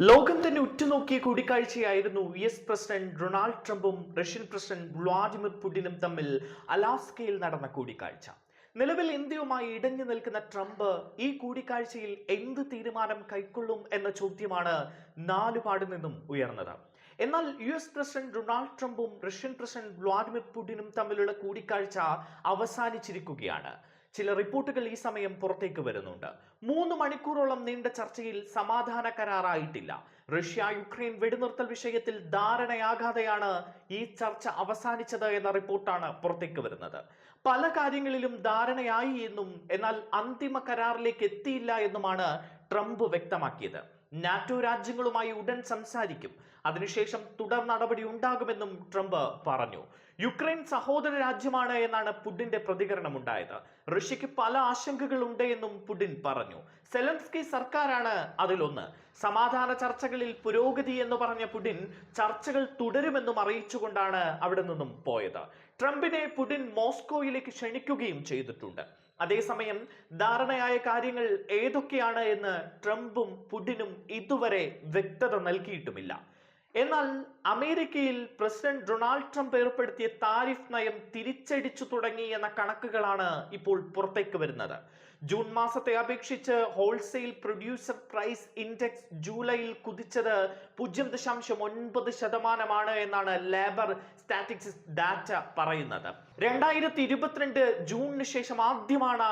ലോകം തന്നെ ഉറ്റുനോക്കിയ കൂടിക്കാഴ്ചയായിരുന്നു യു എസ് പ്രസിഡന്റ് ഡൊണാൾഡ് ട്രംപും റഷ്യൻ പ്രസിഡന്റ് വ്ളാഡിമിർ പുടിനും തമ്മിൽ അലാസ്കയിൽ നടന്ന കൂടിക്കാഴ്ച. നിലവിൽ ഇന്ത്യയുമായി ഇടഞ്ഞു നിൽക്കുന്ന ട്രംപ് ഈ കൂടിക്കാഴ്ചയിൽ എന്ത് തീരുമാനം കൈക്കൊള്ളും എന്ന ചോദ്യമാണ് നാലുപാട് നിന്നും ഉയർന്നത്. എന്നാൽ യു എസ് പ്രസിഡന്റ് ഡൊണാൾഡ് ട്രംപും റഷ്യൻ പ്രസിഡന്റ് വ്ളാഡിമിർ പുടിനും തമ്മിലുള്ള കൂടിക്കാഴ്ച അവസാനിച്ചിരിക്കുകയാണ്. ചില റിപ്പോർട്ടുകൾ ഈ സമയം പുറത്തേക്ക് വരുന്നുണ്ട്. മൂന്ന് മണിക്കൂറോളം നീണ്ട ചർച്ചയിൽ സമാധാന കരാറായിട്ടില്ല. റഷ്യ യുക്രൈൻ വെടിനിർത്തൽ വിഷയത്തിൽ ധാരണയാകാതെയാണ് ഈ ചർച്ച അവസാനിച്ചത് എന്ന റിപ്പോർട്ടാണ് പുറത്തേക്ക് വരുന്നത്. പല കാര്യങ്ങളിലും ധാരണയായി എന്നും എന്നാൽ അന്തിമ കരാറിലേക്ക് എത്തിയില്ല എന്നുമാണ് ട്രംപ് വ്യക്തമാക്കിയത്. നാറ്റോ രാജ്യങ്ങളുമായി ഉടൻ സംസാരിക്കും. അതിനുശേഷം തുടർ നടപടി ഉണ്ടാകുമെന്നും ട്രംപ് പറഞ്ഞു. യുക്രൈൻ സഹോദര രാജ്യമാണ് എന്നാണ് പുടിന്റെ പ്രതികരണം ഉണ്ടായത്. റഷ്യക്ക് പല ആശങ്കകൾ ഉണ്ട് എന്നും പുടിൻ പറഞ്ഞു. സെലൻസ്കി സർക്കാരാണ് അതിലൊന്ന്. സമാധാന ചർച്ചകളിൽ പുരോഗതി എന്ന് പറഞ്ഞ പുടിൻ ചർച്ചകൾ തുടരുമെന്നും അറിയിച്ചുകൊണ്ടാണ് അവിടെ നിന്നും പോയത്. ട്രംപിനെ പുടിൻ മോസ്കോയിലേക്ക് ക്ഷണിക്കുകയും ചെയ്തിട്ടുണ്ട്. അതേസമയം ധാരണയായ കാര്യങ്ങൾ ഏതൊക്കെയാണ് എന്ന് ട്രംപും പുടിനും ഇതുവരെ വ്യക്തത നൽകിയിട്ടുമില്ല. എന്നാൽ അമേരിക്കയിൽ പ്രസിഡന്റ് ഡൊണാൾഡ് ട്രംപ് ഏർപ്പെടുത്തിയ താരിഫ് നയം തിരിച്ചടിച്ചു തുടങ്ങി എന്ന കണക്കുകളാണ് ഇപ്പോൾ പുറത്തേക്ക് വരുന്നത്. ജൂൺ മാസത്തെ അപേക്ഷിച്ച് ഹോൾസെയിൽ പ്രൊഡ്യൂസർ പ്രൈസ് ഇൻഡെക്സ് ജൂലൈയിൽ കുതിച്ചത് പൂജ്യം ദശാംശം ഒൻപത് ശതമാനമാണ് എന്നാണ് ലേബർ സ്റ്റാറ്റിക്സ് ഡാറ്റ പറയുന്നത്. രണ്ടായിരത്തി ഇരുപത്തിരണ്ട് ജൂണിന് ശേഷം ആദ്യമാണ്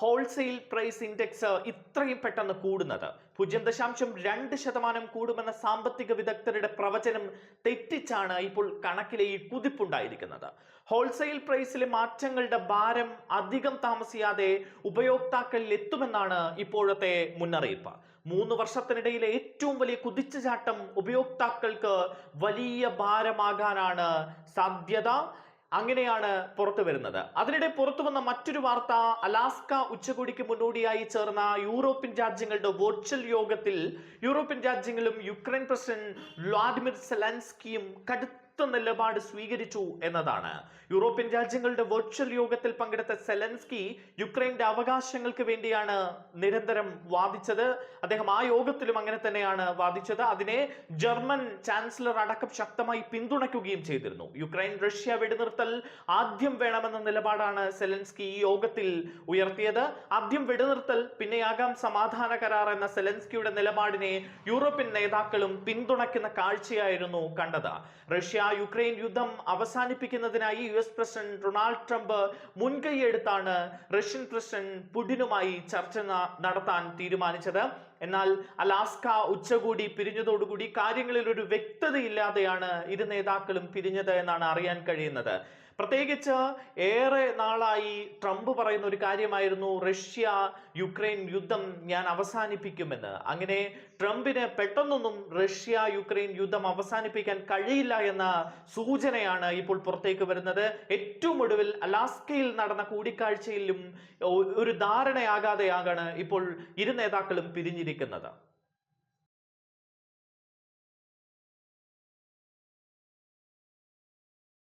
ഹോൾസെയിൽ പ്രൈസ് ഇൻഡെക്സ് ഇത്രയും പെട്ടെന്ന് കൂടുന്നത്. പൂജ്യം ദശാംശം രണ്ട് ശതമാനം കൂടുമെന്ന സാമ്പത്തിക വിദഗ്ധരുടെ പ്രവചനം തെറ്റിച്ചാണ് ഇപ്പോൾ കണക്കിലെ ഈ കുതിപ്പുണ്ടായിരിക്കുന്നത്. ഹോൾസെയിൽ പ്രൈസിലെ മാറ്റങ്ങളുടെ ഭാരം അധികം താമസിയാതെ ഉപയോക്താക്കളിൽ എത്തുമെന്നാണ് ഇപ്പോഴത്തെ മുന്നറിയിപ്പ്. മൂന്ന് വർഷത്തിനിടയിലെ ഏറ്റവും വലിയ കുതിച്ചുചാട്ടം ഉപയോക്താക്കൾക്ക് വലിയ ഭാരമാകാനാണ് സാധ്യത. അങ്ങനെയാണ് പുറത്തു വരുന്നത്. അതിനിടെ പുറത്തു വന്ന മറ്റൊരു വാർത്ത അലാസ്ക ഉച്ചകോടിക്ക് മുന്നോടിയായി ചേർന്ന യൂറോപ്യൻ രാജ്യങ്ങളുടെ വെർച്വൽ യോഗത്തിൽ യൂറോപ്യൻ രാജ്യങ്ങളും യുക്രൈൻ പ്രസിഡന്റ് വ്ളാഡിമിർ സെലൻസ്കിയും കടുത്ത നിലപാട് സ്വീകരിച്ചു എന്നതാണ്. യൂറോപ്യൻ രാജ്യങ്ങളുടെ വെർച്വൽ യോഗത്തിൽ പങ്കെടുത്ത സെലൻസ്കി യുക്രൈന്റെ അവകാശങ്ങൾക്ക് വേണ്ടിയാണ് നിരന്തരം വാദിച്ചത്. അദ്ദേഹം ആ യോഗത്തിലും അങ്ങനെ തന്നെയാണ് വാദിച്ചത്. അതിനെ ജർമ്മൻ ചാൻസലർ അടക്കം ശക്തമായി പിന്തുണയ്ക്കുകയും ചെയ്തിരുന്നു. യുക്രൈൻ റഷ്യ വെടിനിർത്തൽ ആദ്യം വേണമെന്ന നിലപാടാണ് സെലൻസ്കി ഈ യോഗത്തിൽ ഉയർത്തിയത്. ആദ്യം വെടിനിർത്തൽ പിന്നെയാകാം സമാധാന കരാർ എന്ന സെലൻസ്കിയുടെ നിലപാടിനെ യൂറോപ്യൻ നേതാക്കളും പിന്തുണയ്ക്കുന്ന കാഴ്ചയായിരുന്നു കണ്ടത്. റഷ്യ യുക്രൈൻ യുദ്ധം അവസാനിപ്പിക്കുന്നതിനായി U S president Donald Trump മുൻകൈയെടുത്താണ് Russian president പുടിനുമായി ചർച്ച നടത്താൻ തീരുമാനിച്ചത്. എന്നാൽ അലാസ്ക ഉച്ചകൂടി പിരിഞ്ഞതോടുകൂടി കാര്യങ്ങളിൽ ഒരു വ്യക്തതയില്ലാതെയാണ് ഇരു നേതാക്കളും പിരിഞ്ഞത് എന്നാണ് അറിയാൻ കഴിയുന്നത്. പ്രത്യേകിച്ച് ഏറെ നാളായി ട്രംപ് പറയുന്ന ഒരു കാര്യമായിരുന്നു റഷ്യ യുക്രൈൻ യുദ്ധം ഞാൻ അവസാനിപ്പിക്കുമെന്ന്. അങ്ങനെ ട്രംപിന് പെട്ടെന്നൊന്നും റഷ്യ യുക്രൈൻ യുദ്ധം അവസാനിപ്പിക്കാൻ കഴിയില്ല എന്ന സൂചനയാണ് ഇപ്പോൾ പുറത്തേക്ക് വരുന്നത്. ഏറ്റവും ഒടുവിൽ അലാസ്കയിൽ നടന്ന കൂടിക്കാഴ്ചയിലും ഒരു ധാരണയാകാതെയാകാണ് ഇപ്പോൾ ഇരു നേതാക്കളും പിരിഞ്ഞിരിക്കുന്നത്.